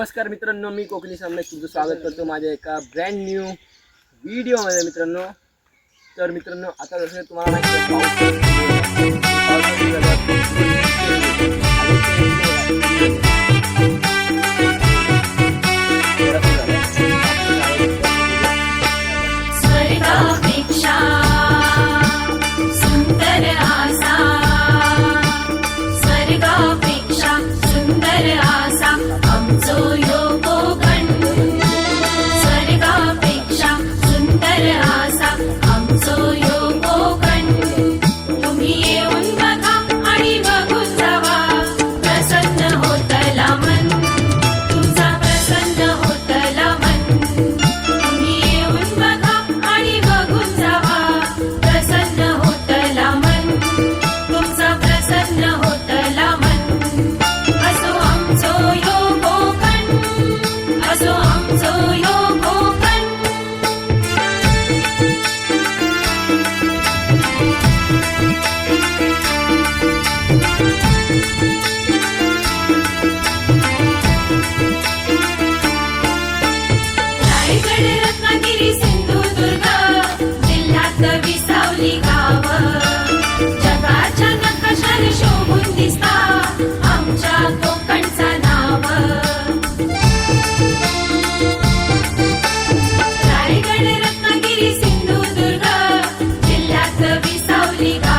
नमस्कार मित्रांनो मी कोकणी सामने तुमचं स्वागत करतो माझ्या एका ब्रँड न्यू व्हिडिओमध्ये मित्रांनो. तर मित्रांनो आता जसं तुम्हाला माहिती आसा आमचो África.